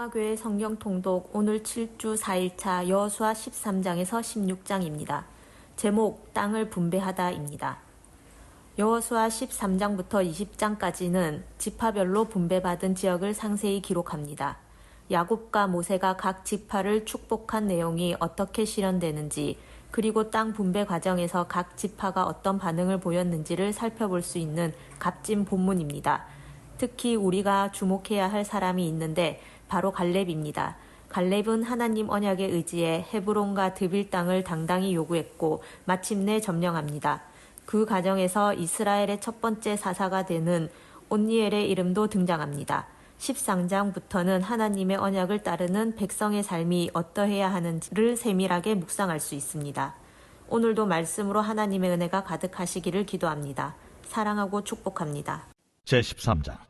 평화교회 성경 통독 오늘 7주 4일차 여호수아 13장에서 16장입니다. 제목 땅을 분배하다입니다. 여호수아 13장부터 20장까지는 지파별로 분배받은 지역을 상세히 기록합니다. 야곱과 모세가 각 지파를 축복한 내용이 어떻게 실현되는지 그리고 땅 분배 과정에서 각 지파가 어떤 반응을 보였는지를 살펴볼 수 있는 값진 본문입니다. 특히 우리가 주목해야 할 사람이 있는데 바로 갈렙입니다. 갈렙은 하나님 언약에 의지해 헤브론과 드빌 땅을 당당히 요구했고 마침내 점령합니다. 그 과정에서 이스라엘의 첫 번째 사사가 되는 온니엘의 이름도 등장합니다. 13장부터는 하나님의 언약을 따르는 백성의 삶이 어떠해야 하는지를 세밀하게 묵상할 수 있습니다. 오늘도 말씀으로 하나님의 은혜가 가득하시기를 기도합니다. 사랑하고 축복합니다. 제13장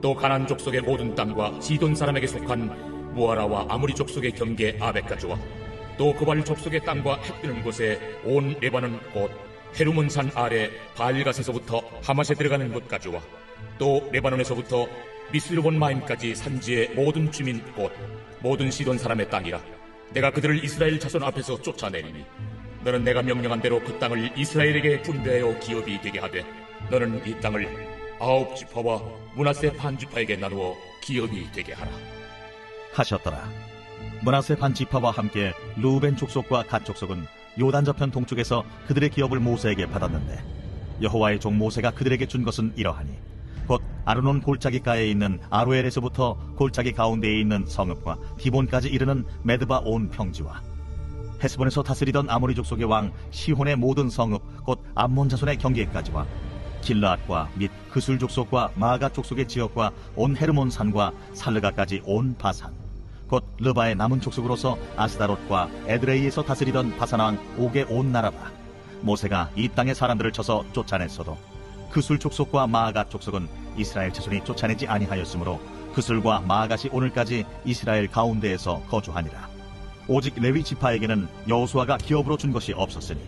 또 가난 족속의 모든 땅과 시돈 사람에게 속한 무아라와 아무리 족속의 경계 아베까지와 또 그발 족속의 땅과 해 뜨는 곳에 온 레바논 곧 헤르몬산 아래 바알갓에서부터 하맛에 들어가는 곳까지와 또 레바논에서부터 미스르본 마임까지 산지의 모든 주민 곧 모든 시돈 사람의 땅이라 내가 그들을 이스라엘 자손 앞에서 쫓아내리니 너는 내가 명령한 대로 그 땅을 이스라엘에게 분배하여 기업이 되게 하되 너는 이 땅을 아홉 지파와 문하세 반 지파에게 나누어 기업이 되게 하라. 하셨더라 문하세 반 지파와 함께 루벤 족속과 갓 족속은 요단 저편 동쪽에서 그들의 기업을 모세에게 받았는데 여호와의 종 모세가 그들에게 준 것은 이러하니 곧 아르논 골짜기가에 있는 아루엘에서부터 골짜기 가운데에 있는 성읍과 디본까지 이르는 메드바 온 평지와 헤스본에서 다스리던 아모리 족속의 왕 시혼의 모든 성읍 곧 암몬 자손의 경계까지와 길라앗과 및 그술 족속과 마가 족속의 지역과 온 헤르몬 산과 살르가까지 온 바산. 곧 르바의 남은 족속으로서 아스다롯과 에드레이에서 다스리던 바산 왕 옥의 온 나라다 모세가 이 땅의 사람들을 쳐서 쫓아냈어도 그술 족속과 마아가 족속은 이스라엘 자손이 쫓아내지 아니하였으므로 그술과 마아갓이 오늘까지 이스라엘 가운데에서 거주하니라. 오직 레위 지파에게는 여호수아가 기업으로 준 것이 없었으니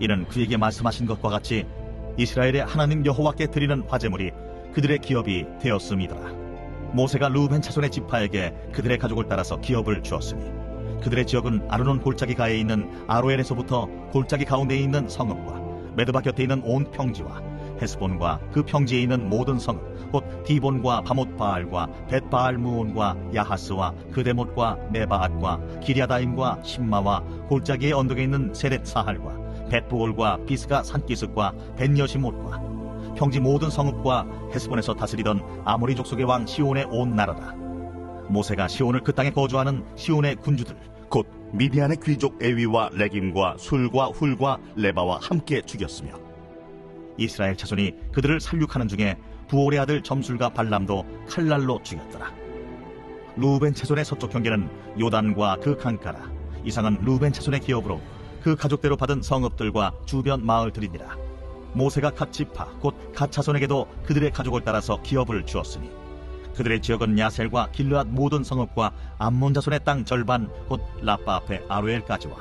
이는 그에게 말씀하신 것과 같이 이스라엘의 하나님 여호와께 드리는 화제물이 그들의 기업이 되었음이더라. 모세가 루벤 차손의 지파에게 그들의 가족을 따라서 기업을 주었으니 그들의 지역은 아르논 골짜기 가에 있는 아로엘에서부터 골짜기 가운데에 있는 성읍과 메드바 곁에 있는 온 평지와 헤스본과 그 평지에 있는 모든 성읍 곧 디본과 바못바알과 벳바알 무온과 야하스와 그데못과 메바앗과 기리아다임과 신마와 골짜기의 언덕에 있는 세렛 사할과 벳부올과 비스가 산기슭과 벤여시못과 평지 모든 성읍과 헤스본에서 다스리던 아모리 족속의 왕 시온의 온 나라다. 모세가 시온을 그 땅에 거주하는 시온의 군주들 곧 미디안의 귀족 에위와 레김과 술과 훌과 레바와 함께 죽였으며 이스라엘 자손이 그들을 살육하는 중에 부올의 아들 점술과 발람도 칼날로 죽였더라. 루벤 차손의 서쪽 경계는 요단과 그 강가라. 이상은 루벤 차손의 기업으로 그 가족대로 받은 성읍들과 주변 마을들이니라. 모세가 각 지파 곧각 차손에게도 그들의 가족을 따라서 기업을 주었으니 그들의 지역은 야셀과 길르앗 모든 성읍과 암몬 자손의 땅 절반 곧 라빠 앞에 아루엘까지와.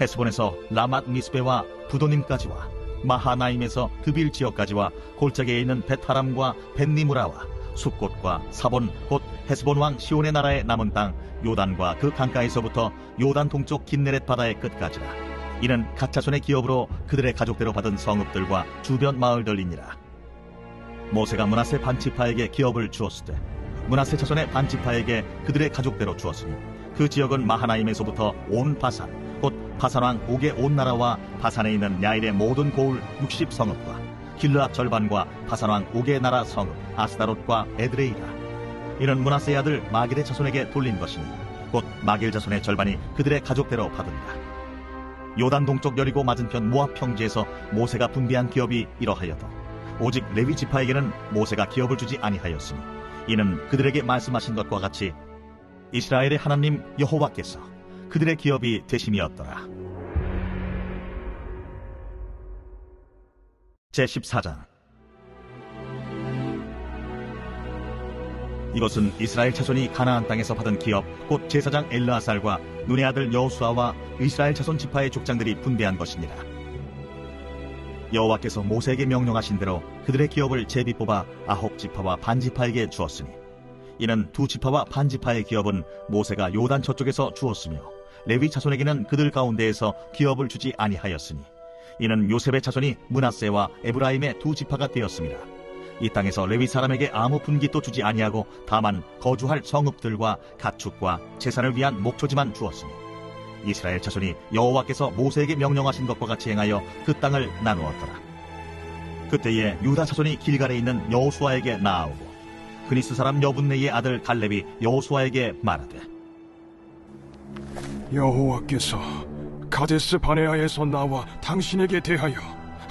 헤스본에서 라맛 미스베와 부도님까지와. 마하나임에서 드빌 지역까지와. 골짜기에 있는 베타람과 벤니무라와 숲곳과 사본 곧 헤스본 왕 시온의 나라의 남은 땅 요단과 그 강가에서부터 요단 동쪽 긴네렛 바다의 끝까지라 이는 가차손의 기업으로 그들의 가족대로 받은 성읍들과 주변 마을들이니라. 모세가 문하세 반지파에게 기업을 주었을 때 문하세 자손의 반지파에게 그들의 가족대로 주었으니 그 지역은 마하나임에서부터 온 바산 곧 바산왕 옥의 온 나라와 바산에 있는 야일의 모든 고을 60성읍과 길르앗 절반과 바산왕 옥의 나라 성읍 아스다롯과 에드레이라. 이는 문하세의 아들 마길의 자손에게 돌린 것이니 곧 마길 자손의 절반이 그들의 가족대로 받은다 요단 동쪽 여리고 맞은편 모압 평지에서 모세가 분배한 기업이 이러하여도 오직 레위 지파에게는 모세가 기업을 주지 아니하였으니 이는 그들에게 말씀하신 것과 같이 이스라엘의 하나님 여호와께서 그들의 기업이 되심이었더라. 제14장 이것은 이스라엘 자손이 가나안 땅에서 받은 기업 곧 제사장 엘르아살과 눈의 아들 여호수아와 이스라엘 자손 지파의 족장들이 분배한 것이니라. 여호와께서 모세에게 명령하신 대로 그들의 기업을 제비 뽑아 아홉 지파와 반 지파에게 주었으니 이는 두 지파와 반 지파의 기업은 모세가 요단 저쪽에서 주었으며 레위 자손에게는 그들 가운데에서 기업을 주지 아니하였으니 이는 요셉의 자손이 문하세와 에브라임의 두 지파가 되었습니다. 이 땅에서 레위 사람에게 아무 분깃도 주지 아니하고 다만 거주할 성읍들과 가축과 재산을 위한 목초지만 주었으니 이스라엘 자손이 여호와께서 모세에게 명령하신 것과 같이 행하여 그 땅을 나누었더라. 그때에 유다 자손이 길갈에 있는 여호수아에게 나아오고 그니스 사람 여분네의 아들 갈렙이 여호수아에게 말하되 여호와께서 가데스 바네아에서 나와 당신에게 대하여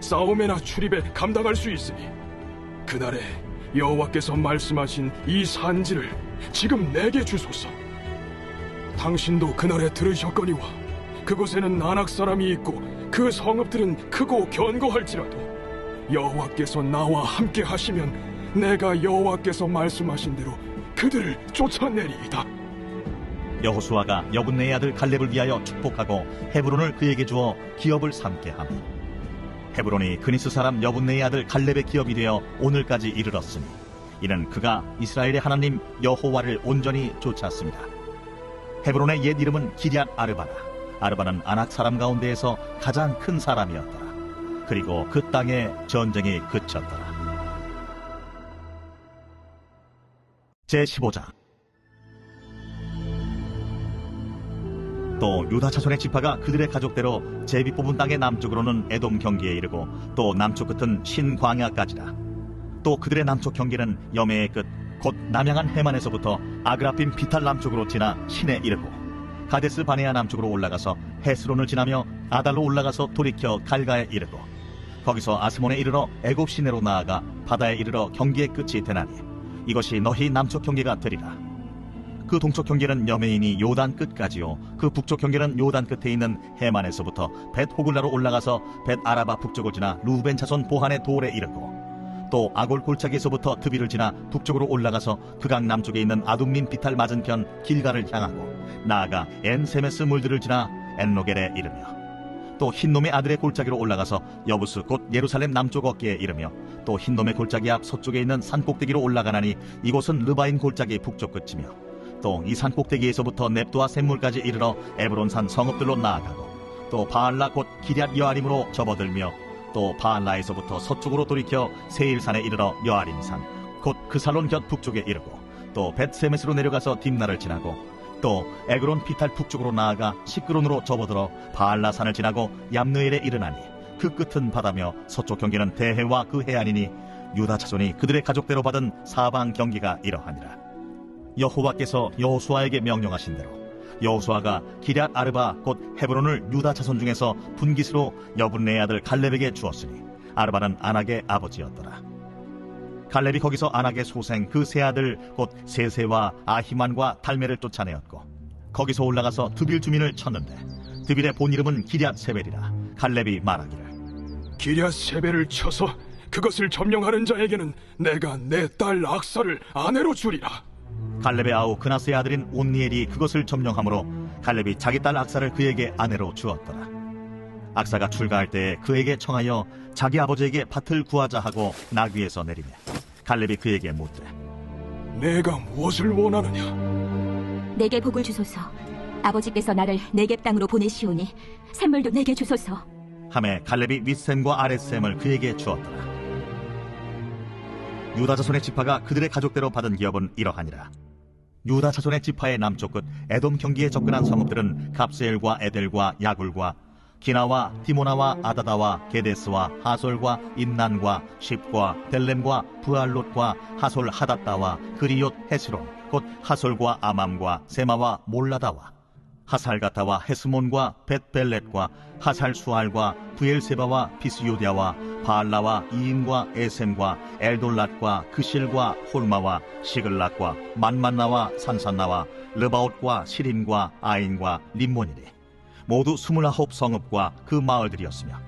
싸움에나 출입에 감당할 수 있으니 그날에 여호와께서 말씀하신 이 산지를 지금 내게 주소서. 당신도 그날에 들으셨거니와 그곳에는 안악 사람이 있고 그 성읍들은 크고 견고할지라도 여호와께서 나와 함께 하시면 내가 여호와께서 말씀하신 대로 그들을 쫓아내리이다. 여호수아가 여분네의 아들 갈렙을 위하여 축복하고 헤브론을 그에게 주어 기업을 삼게 하며 헤브론이 그니스 사람 여분네의 아들 갈렙의 기업이 되어 오늘까지 이르렀으니 이는 그가 이스라엘의 하나님 여호와를 온전히 쫓았습니다. 헤브론의 옛 이름은 기럇 아르바라. 아르바는 아낙 사람 가운데에서 가장 큰 사람이었더라. 그리고 그 땅에 전쟁이 그쳤더라. 제 15장 또 유다 자손의 지파가 그들의 가족대로 제비 뽑은 땅의 남쪽으로는 에돔 경기에 이르고 또 남쪽 끝은 신광야까지라 또 그들의 남쪽 경계는 여매의 끝 곧 남양한 해만에서부터 아그라핀 비탈 남쪽으로 지나 신에 이르고 가데스 바네아 남쪽으로 올라가서 헤스론을 지나며 아달로 올라가서 돌이켜 갈가에 이르고 거기서 아스몬에 이르러 애굽 시내로 나아가 바다에 이르러 경계의 끝이 되나니 이것이 너희 남쪽 경계가 되리라 그 동쪽 경계는 여메인이 요단 끝까지요. 그 북쪽 경계는 요단 끝에 있는 해만에서부터 벳 호글라로 올라가서 벳 아라바 북쪽을 지나 루벤 자손 보한의 돌에 이르고 또 아골 골짜기에서부터 드비를 지나 북쪽으로 올라가서 그강 남쪽에 있는 아둠민 비탈 맞은편 길가를 향하고 나아가 엔세메스 물들을 지나 엔로겔에 이르며 또 흰놈의 아들의 골짜기로 올라가서 여부스 곧 예루살렘 남쪽 어깨에 이르며 또 흰놈의 골짜기 앞 서쪽에 있는 산 꼭대기로 올라가나니 이곳은 르바인 골짜기 북쪽 끝이며 또 이 산 꼭대기에서부터 넵도와 샘물까지 이르러 에브론산 성읍들로 나아가고 또 바알라 곧 기럇 여아림으로 접어들며 또 바알라에서부터 서쪽으로 돌이켜 세일산에 이르러 여아림산 곧 그 살론 곁 북쪽에 이르고 또 벳세메스로 내려가서 딥나를 지나고 또 에그론 피탈 북쪽으로 나아가 시끄론으로 접어들어 바알라산을 지나고 얌느엘에 이르나니 그 끝은 바다며 서쪽 경계는 대해와 그 해안이니 유다 자손이 그들의 가족대로 받은 사방 경계가 이러하니라 여호와께서 여호수아에게 명령하신 대로 여호수아가 기럇 아르바 곧 헤브론을 유다 자손 중에서 분깃으로 여분네 아들 갈렙에게 주었으니 아르바는 아낙의 아버지였더라. 갈렙이 거기서 아낙의 소생 그 세 아들 곧 세세와 아히만과 달메를 쫓아내었고 거기서 올라가서 드빌 주민을 쳤는데 드빌의 본 이름은 기럇 세벨이라 갈렙이 말하기를 기랴 세배를 쳐서 그것을 점령하는 자에게는 내가 내 딸 악사를 아내로 주리라. 갈렙의 아우 그나스의 아들인 온니엘이 그것을 점령함으로 갈렙이 자기 딸 악사를 그에게 아내로 주었더라. 악사가 출가할 때에 그에게 청하여 자기 아버지에게 밭을 구하자 하고 나귀에서 내리매 갈렙이 그에게 묻되 내가 무엇을 원하느냐? 내게 복을 주소서. 아버지께서 나를 내겝 땅으로 보내시오니 샘물도 내게 주소서. 함에 갈렙이 윗샘과 아랫샘을 그에게 주었더라. 유다 자손의 지파가 그들의 가족대로 받은 기업은 이러하니라. 유다 자손의 지파의 남쪽 끝 에돔 경기에 접근한 성읍들은 갑세엘과 에델과 야굴과 기나와 디모나와 아다다와 게데스와 하솔과 임난과 십과 델렘과 부알롯과 하솔 하닷다와 그리옷 헤스론 곧 하솔과 아맘과 세마와 몰라다와 하살가타와 헤스몬과 벳벨렛과 하살수알과 부엘세바와 비스요디아와 바알라와 이인과 에셈과 엘돌랏과 그실과 홀마와 시글락과 만만나와 산산나와 르바옷과 시림과 아인과 림몬이니. 모두 스물아홉 성읍과 그 마을들이었으며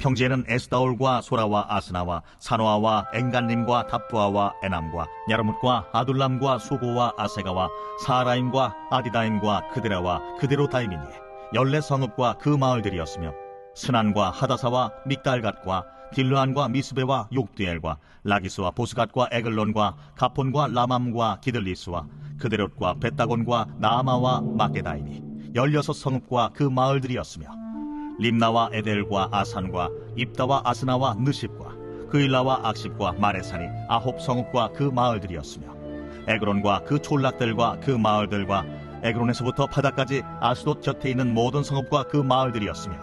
평지에는 에스다올과 소라와 아스나와 사노아와 엥간림과 답부아와 에남과 야르뭇과 아둘람과 수고와 아세가와 사라임과 아디다임과 그드라와 그데로다임이니 열네 성읍과 그 마을들이었으며 스난과 하다사와 믹달갓과 딜르안과 미스베와 욕두엘과 라기스와 보스갓과 에글론과 가폰과 라맘과 기들리스와 그데롯과 베다곤과 나아마와 마게다이니 열여섯 성읍과 그 마을들이었으며 림나와 에델과 아산과 입다와 아스나와 느십과 그일라와 악십과 마레산이 아홉 성읍과 그 마을들이었으며 에그론과 그 촌락들과 그 마을들과 에그론에서부터 바다까지 아스돗 곁에 있는 모든 성읍과 그 마을들이었으며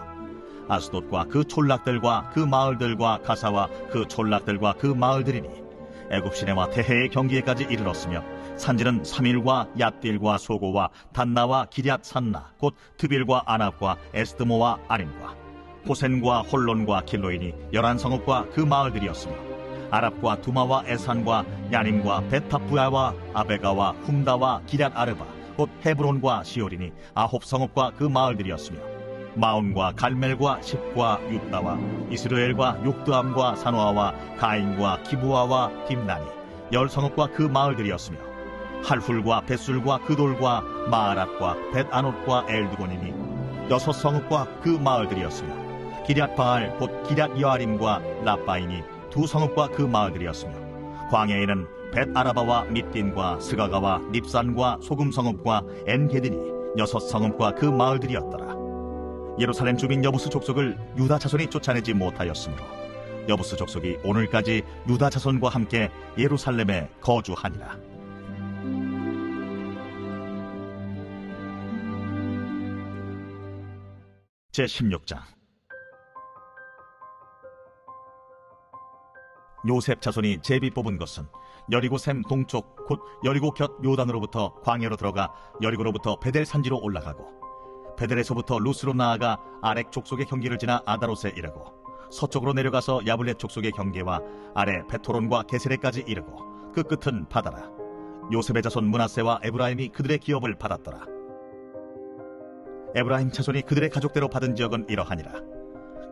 아스돗과 그 촌락들과 그 마을들과 가사와 그 촌락들과 그 마을들이니 애굽 시내와 대해의 경기에까지 이르렀으며 산지는 삼일과 얏딜과 소고와 단나와 기럇 산나 곧 트빌과 아납과 에스드모와 아림과 호센과 홀론과 길로인이 열한 성읍과 그 마을들이었으며 아랍과 두마와 에산과 야님과 베타부야와 아베가와 훔다와 기럇 아르바 곧 헤브론과 시오린이 아홉 성읍과 그 마을들이었으며 마온과 갈멜과 십과 육다와 이스라엘과 욕드암과 산화와 가인과 기부아와 딥나니 열 성읍과 그 마을들이었으며 할훌과 벳술과 그돌과 마아랏과 벳아롯과 엘드곤이니 여섯 성읍과 그 마을들이었으며 기럇바알 곧 기럇 여아림과 라바인이 두 성읍과 그 마을들이었으며 광야에는 벳아라바와 밑딘과 스가가와 닙산과 소금 성읍과 엔게드니 여섯 성읍과 그 마을들이었더라 예루살렘 주민 여부스 족속을 유다 자손이 쫓아내지 못하였으므로 여부스 족속이 오늘까지 유다 자손과 함께 예루살렘에 거주하니라. 제 16장. 요셉 자손이 제비 뽑은 것은 여리고 샘 동쪽 곧 여리고 곁 요단으로부터 광야로 들어가 여리고로부터 베델 산지로 올라가고 베델에서부터 루스로 나아가 아렉 족속의 경계를 지나 아다롯에 이르고 서쪽으로 내려가서 야블렛 족속의 경계와 아래 베토론과 게세레까지 이르고 그 끝은 바다라. 요셉의 자손 문하세와 에브라임이 그들의 기업을 받았더라 에브라임 자손이 그들의 가족대로 받은 지역은 이러하니라.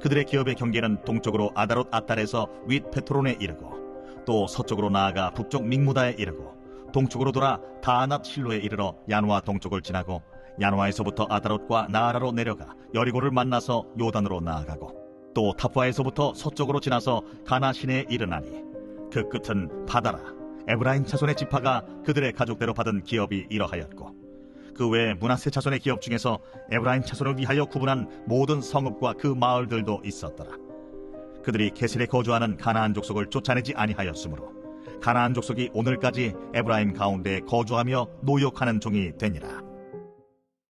그들의 기업의 경계는 동쪽으로 아다롯 아달에서 윗 베토론에 이르고 또 서쪽으로 나아가 북쪽 믹무다에 이르고 동쪽으로 돌아 다아낫 실로에 이르러 야누아 동쪽을 지나고 야누아에서부터 아다롯과 나아라로 내려가 여리고를 만나서 요단으로 나아가고 또 타푸아에서부터 서쪽으로 지나서 가나 시내에 이르나니 그 끝은 바다라. 에브라임 자손의 지파가 그들의 가족대로 받은 기업이 이러하였고 그 외에 문하세 자손의 기업 중에서 에브라임 자손을 위하여 구분한 모든 성읍과 그 마을들도 있었더라. 그들이 게셀에 거주하는 가나안 족속을 쫓아내지 아니하였으므로 가나안 족속이 오늘까지 에브라임 가운데 거주하며 노역하는 종이 되니라.